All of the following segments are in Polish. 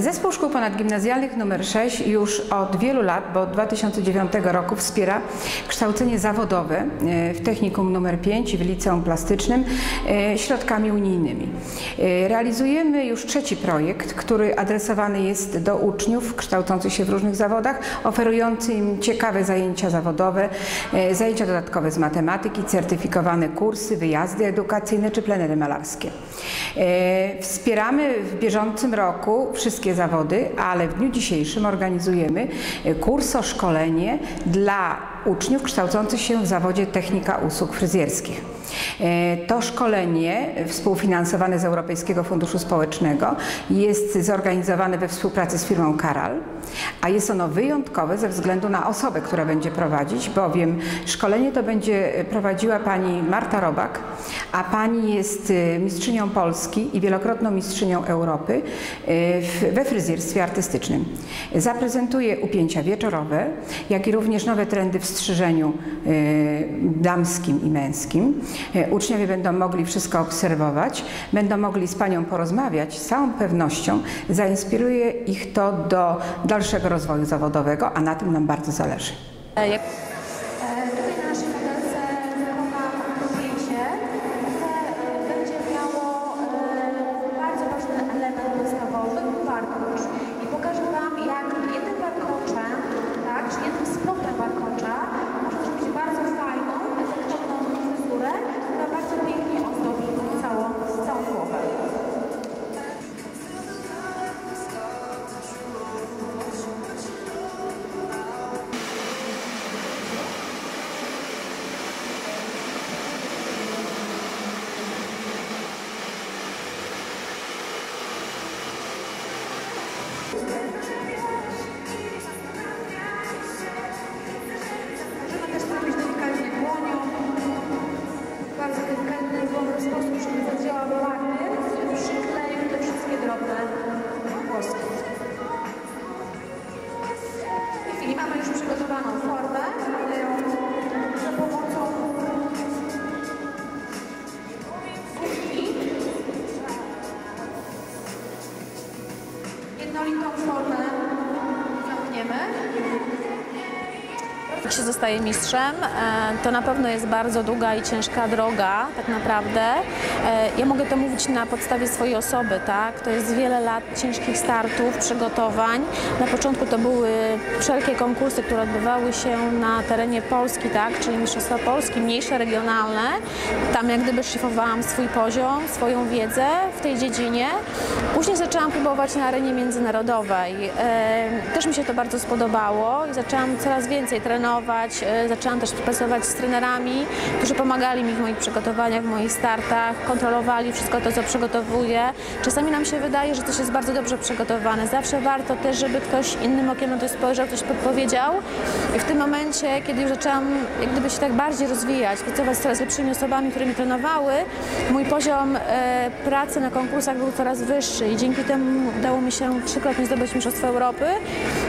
Zespół Szkół Ponadgimnazjalnych nr 6 już od wielu lat, bo od 2009 roku wspiera kształcenie zawodowe e, w Technikum nr 5 i w Liceum Plastycznym e, środkami unijnymi. E, Realizujemy już trzeci projekt, który adresowany jest do uczniów kształcących się w różnych zawodach, oferujący im ciekawe zajęcia zawodowe, zajęcia dodatkowe z matematyki, certyfikowane kursy, wyjazdy edukacyjne czy plenery malarskie. Wspieramy w bieżącym roku wszystkie zawody, ale w dniu dzisiejszym organizujemy e, kurso, szkolenie dla uczniów kształcących się w zawodzie technika usług fryzjerskich. E, To szkolenie współfinansowane z Europejskiego Funduszu Społecznego jest zorganizowane we współpracy z firmą Karal, a jest ono wyjątkowe ze względu na osobę, która będzie prowadzić, bowiem szkolenie to będzie prowadziła pani Marta Robak, a pani jest e, mistrzynią Polski i wielokrotną mistrzynią Europy e, we fryzjerstwie artystycznym. Zaprezentuje upięcia wieczorowe, jak i również nowe trendy w strzyżeniu e, damskim i męskim. E, Uczniowie będą mogli wszystko obserwować, będą mogli z panią porozmawiać. Z całą pewnością zainspiruje ich to do dalszego rozwoju zawodowego, a na tym nam bardzo zależy. Zostaje mistrzem, e, to na pewno jest bardzo długa i ciężka droga, tak naprawdę. E, Ja mogę to mówić na podstawie swojej osoby, tak? To jest wiele lat ciężkich startów, przygotowań. Na początku to były wszelkie konkursy, które odbywały się na terenie Polski, tak? Czyli Mistrzostwa Polski, mniejsze, regionalne. Tam jak gdyby szlifowałam swój poziom, swoją wiedzę w tej dziedzinie. Później zaczęłam próbować na arenie międzynarodowej. E, Też mi się to bardzo spodobało i zaczęłam coraz więcej trenować. E, Zaczęłam też pracować z trenerami, którzy pomagali mi w moich przygotowaniach, w moich startach, kontrolowali wszystko to, co przygotowuję. Czasami nam się wydaje, że coś jest bardzo dobrze przygotowane. Zawsze warto też, żeby ktoś innym okiem na to spojrzał, coś podpowiedział. I w tym momencie, kiedy już zaczęłam jak gdyby się tak bardziej rozwijać, pracować z coraz lepszymi osobami, które mi trenowały, mój poziom e, pracy na konkursach był coraz wyższy i dzięki temu udało mi się trzykrotnie zdobyć Mistrzostwo Europy,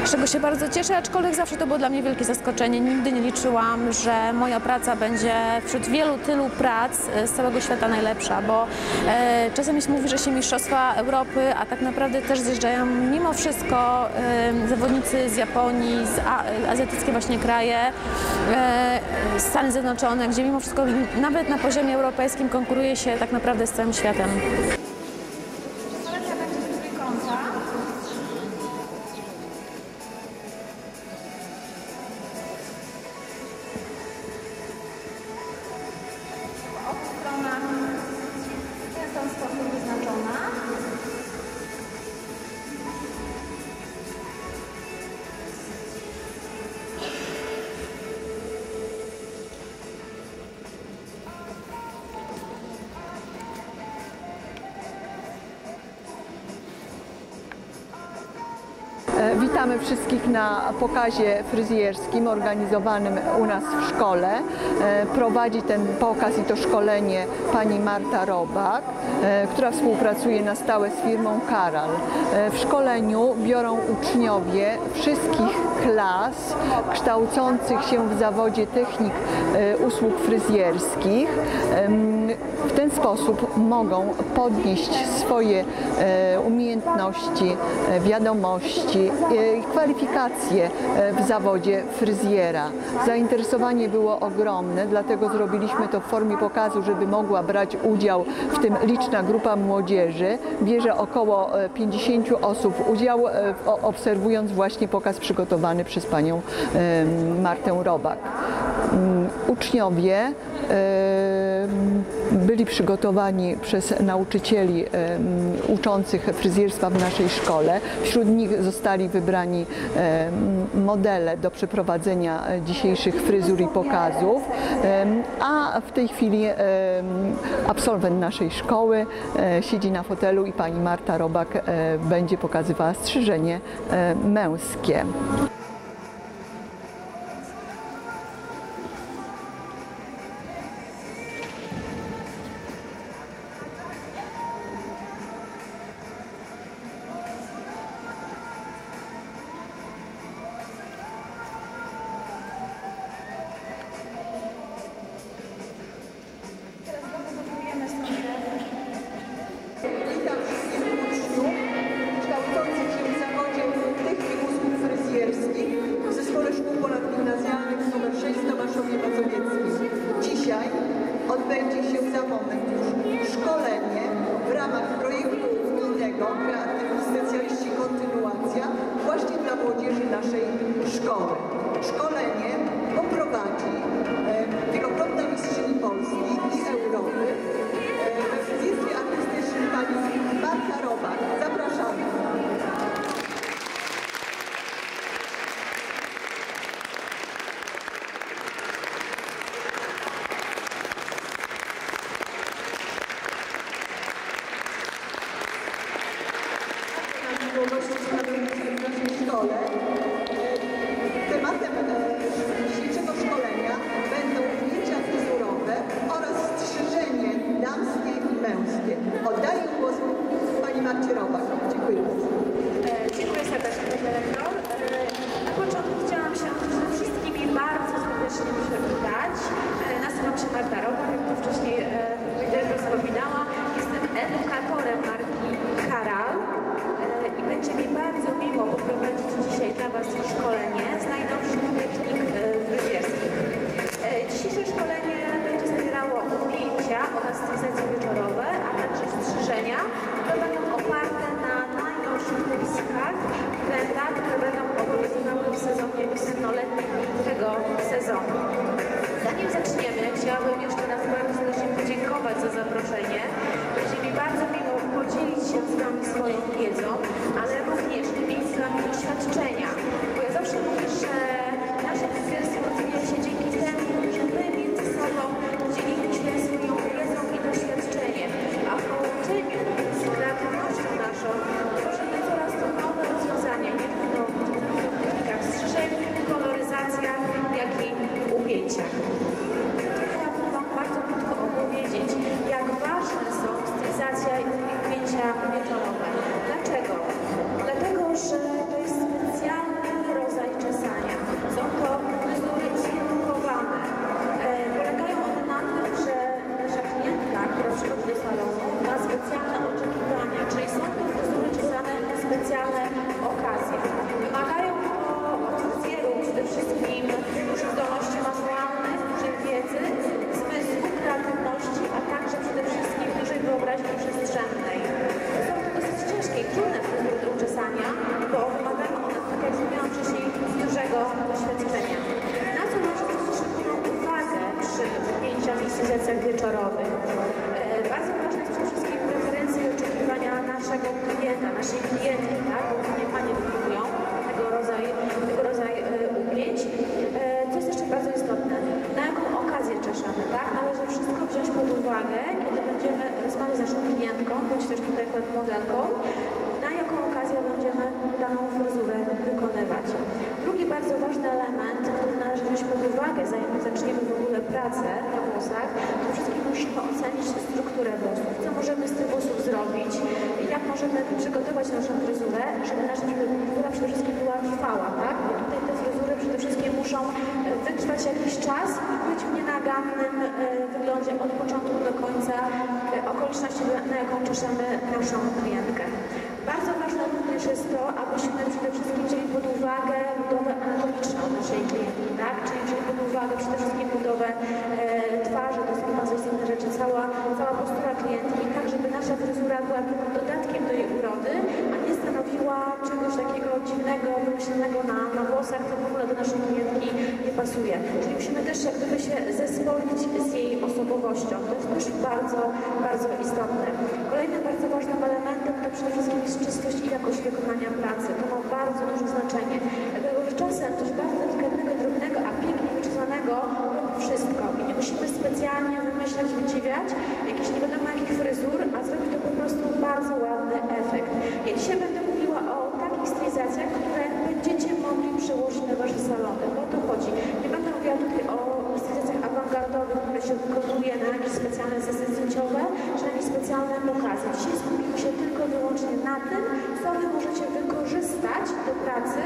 z czego się bardzo cieszę, aczkolwiek zawsze to było dla mnie wielkie zaskoczenie. Nigdy nie liczyłam, że moja praca będzie wśród wielu tylu prac e, z całego świata najlepsza, bo e, czasem się mówi, że się Mistrzostwa Europy, a tak naprawdę też zjeżdżają mimo wszystko e, zawodnicy z Japonii, z a, azjatyckie właśnie kraje, e, Stany Zjednoczone, gdzie mimo wszystko nawet na poziomie europejskim konkuruje się tak naprawdę z całym światem. Witamy wszystkich na pokazie fryzjerskim organizowanym u nas w szkole. E, Prowadzi ten pokaz i to szkolenie pani Marta Robak, e, która współpracuje na stałe z firmą Karal. E, W szkoleniu biorą uczniowie wszystkich klas kształcących się w zawodzie technik e, usług fryzjerskich. W ten sposób mogą podnieść swoje e, umiejętności, e, wiadomości, kwalifikacje w zawodzie fryzjera. Zainteresowanie było ogromne, dlatego zrobiliśmy to w formie pokazu, żeby mogła brać udział w tym liczna grupa młodzieży. Bierze około e, 50 osób udział, obserwując właśnie pokaz przygotowany przez panią Martę Robak. Mm, Uczniowie byli przygotowani przez nauczycieli uczących fryzjerstwa w naszej szkole. Wśród nich zostali wybrani modele do przeprowadzenia dzisiejszych fryzur i pokazów, a w tej chwili absolwent naszej szkoły e, siedzi na fotelu i pani Marta Robak e, będzie pokazywała strzyżenie e, męskie. Zanim zaczniemy, chciałabym jeszcze raz bardzo serdecznie podziękować za zaproszenie. Będzie mi bardzo miło podzielić się z Wami swoją wiedzą, ale również z Wami doświadczenia. Też tutaj pod modelką, na jaką okazję będziemy daną fryzurę wykonywać. Drugi bardzo ważny element, który należy wziąć pod uwagę, zanim zaczniemy w ogóle pracę na włosach, to wszystkim musimy ocenić strukturę włosów. Co możemy z tych włosów zrobić i jak możemy przygotować naszą fryzurę, żeby nasza fryzura przede wszystkim była trwała, tak? Bo tutaj te fryzury przede wszystkim muszą e, wytrwać jakiś czas i być w nienagannym e, wyglądzie od początku do końca okoliczność, na jaką czeszemy naszą klientkę. Bardzo ważne również jest to, abyśmy przede wszystkim wzięli pod uwagę budowę anatomiczną naszej klientki, tak? czyli wzięli pod uwagę przede wszystkim budowę e, twarzy, to są bardzo istotne rzeczy, cała, cała postura klientki, tak żeby nasza fryzura była dodatkiem do jej urody, a nie stanowiła czegoś takiego dziwnego, wymyślonego na, na włosach, to w ogóle do naszej klientki pasuje. Czyli musimy też jak gdyby się zespolić z jej osobowością. To jest też bardzo, bardzo istotne. Kolejnym bardzo ważnym elementem to przede wszystkim jest czystość i jakość wykonania pracy. To ma bardzo duże znaczenie. Dlatego, że czasem coś bardzo delikatnego, drobnego, a pięknie wyczytanego robi wszystko. I nie musimy specjalnie wymyślać, wydziwiać jakichś nie wiadomo jakich fryzur, a zrobi to po prostu bardzo ładny efekt. Ja dzisiaj będę mówiła o takich stylizacjach, które będziecie mogli przełożyć na wasze salony. Bo o to chodzi. Nie będę mówiła tutaj o stylizacjach awangardowych, które się wykonuje na jakieś specjalne sesje zdjęciowe, czy na jakieś specjalne pokazy. Dzisiaj skupimy się tylko i wyłącznie na tym, co wy możecie wykorzystać do pracy.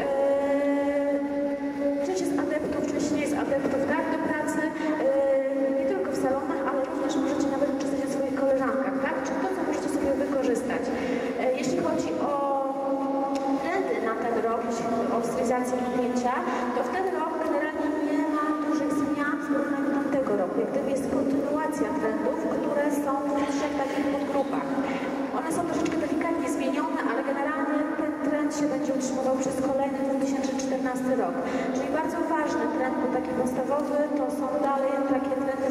Eee, Część jest adeptów, część nie jest adeptów, tak, do pracy, eee, nie tylko w salonach, ale również możecie nawet uczestniczyć w swoich koleżankach, tak, czy to, co możecie sobie wykorzystać. Eee, Jeśli chodzi o trendy na ten rok, jeśli chodzi o stylizację zdjęcia, to w ten rok generalnie nie ma dużych zmian w porównaniu do tamtego roku. Jak gdyby jest kontynuacja trendów, które są w trzech takich podgrupach. One są troszeczkę delikatnie zmienione, ale generalnie ten trend się będzie utrzymywał przez kolejny 2014 rok. Czyli bardzo ważny trend, bo taki podstawowy, to są dalej takie trendy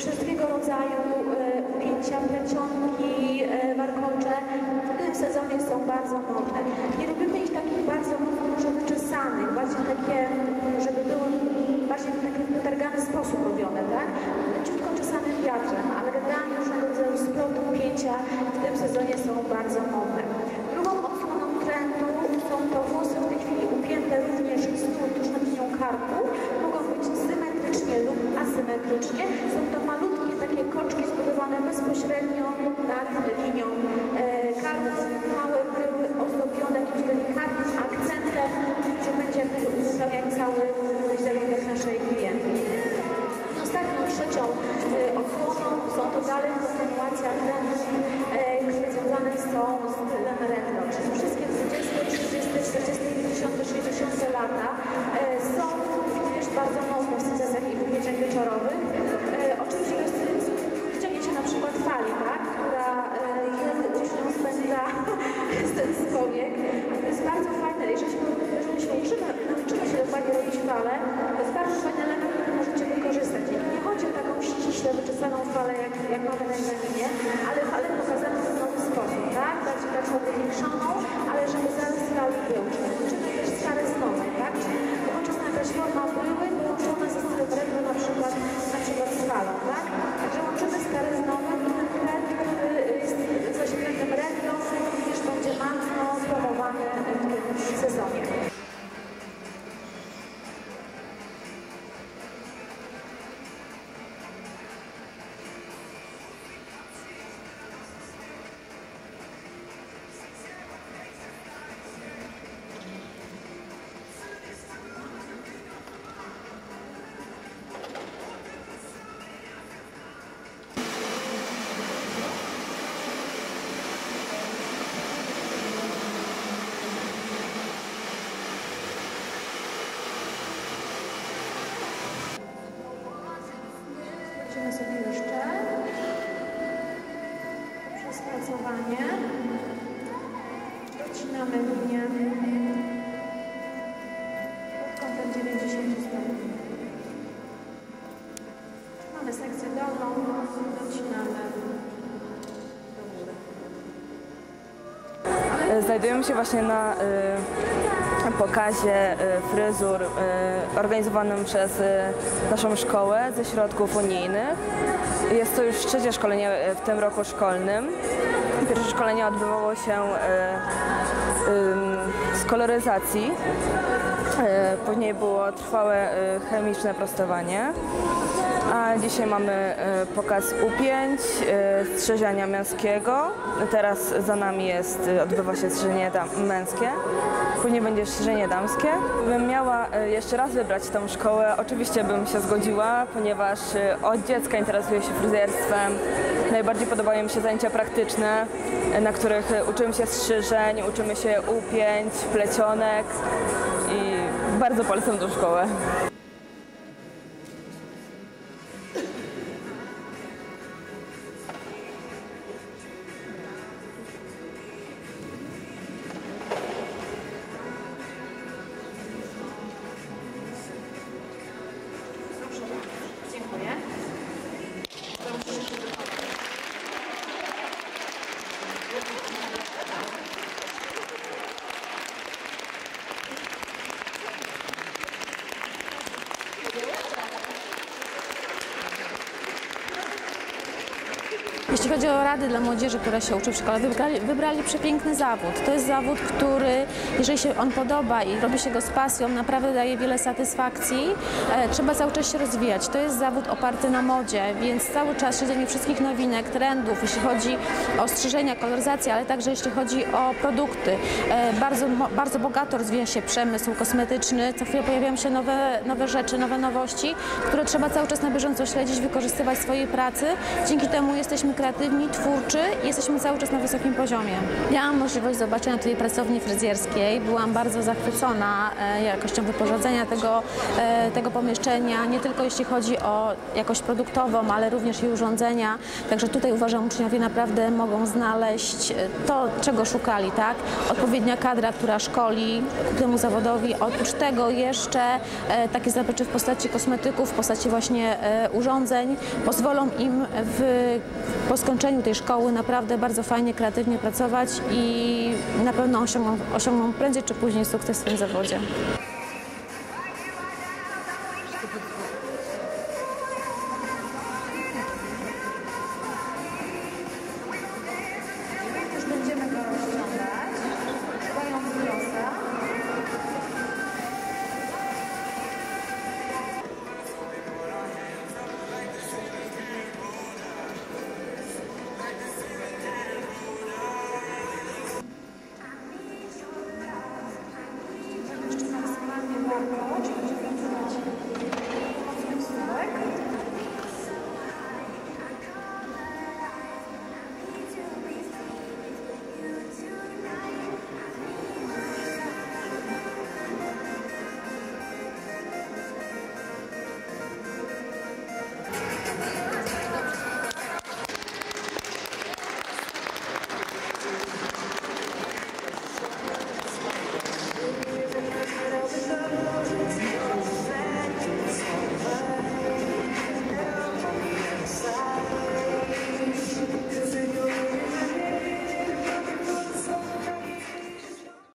wszelkiego rodzaju e, upięcia, plecionki, e, warkocze w tym sezonie są bardzo modne. Nie robimy ich takich bardzo może wyczesanych, bardziej takie, żeby były bardziej w taki wytargany sposób robione, tak? Leciutko czesanym wiatrem, ale generalnie różnego rodzaju sploty, upięcia w tym sezonie są bardzo modne. Drugą odsłoną trendu są to włosy w tej chwili upięte również z linią karku. Mogą być symetrycznie lub asymetrycznie. Są to malutkie takie koczki zbudowane bezpośrednio nad linią falę, jak, jak mamy na egzaminie, ale falę pokazaną w nowy sposób, tak? Bardziej taką wywiększoną, ale żeby zarys fali był. Czyli też stare z nowej, tak? Czyli nowoczesna jakaś forma Znajdujemy się właśnie na y, pokazie y, fryzur y, organizowanym przez naszą szkołę ze środków unijnych. Jest to już trzecie szkolenie w tym roku szkolnym. Pierwsze szkolenie odbywało się z koloryzacji. Y, Później było trwałe y, chemiczne prostowanie. A dzisiaj mamy y, pokaz upięć, strzyżenia męskiego. Teraz za nami jest, odbywa się strzyżenie dam- męskie. Później będzie strzyżenie damskie. Gdybym miała jeszcze raz wybrać tą szkołę, oczywiście bym się zgodziła, ponieważ od dziecka interesuję się fryzjerstwem. Najbardziej podobają mi się zajęcia praktyczne, na których uczymy się strzyżeń, uczymy się upięć, plecionek bardzo polecam tą szkołę. Jeśli chodzi o rady dla młodzieży, która się uczy w szkole, wybrali, wybrali przepiękny zawód. To jest zawód, który, jeżeli się on podoba i robi się go z pasją, naprawdę daje wiele satysfakcji. E, trzeba cały czas się rozwijać. To jest zawód oparty na modzie, więc cały czas śledzenie wszystkich nowinek, trendów, jeśli chodzi o strzyżenia, koloryzację, ale także jeśli chodzi o produkty. E, bardzo, bardzo bogato rozwija się przemysł kosmetyczny, co chwilę pojawiają się nowe, nowe rzeczy, nowe nowości, które trzeba cały czas na bieżąco śledzić, wykorzystywać w swojej pracy. Dzięki temu jesteśmy kreatywni, twórczy i jesteśmy cały czas na wysokim poziomie. Miałam możliwość zobaczenia tutaj pracowni fryzjerskiej. Byłam bardzo zachwycona e, jakością wyposażenia tego, e, tego pomieszczenia, nie tylko jeśli chodzi o jakość produktową, ale również i urządzenia. Także tutaj uważam, uczniowie naprawdę mogą znaleźć e, to, czego szukali, tak? Odpowiednia kadra, która szkoli temu zawodowi. Oprócz tego jeszcze takie zaplecze w postaci kosmetyków, w postaci właśnie urządzeń pozwolą im w, po skończeniu tej szkoły naprawdę bardzo fajnie, kreatywnie pracować i na pewno osiągną, osiągną prędzej czy później sukces w tym zawodzie.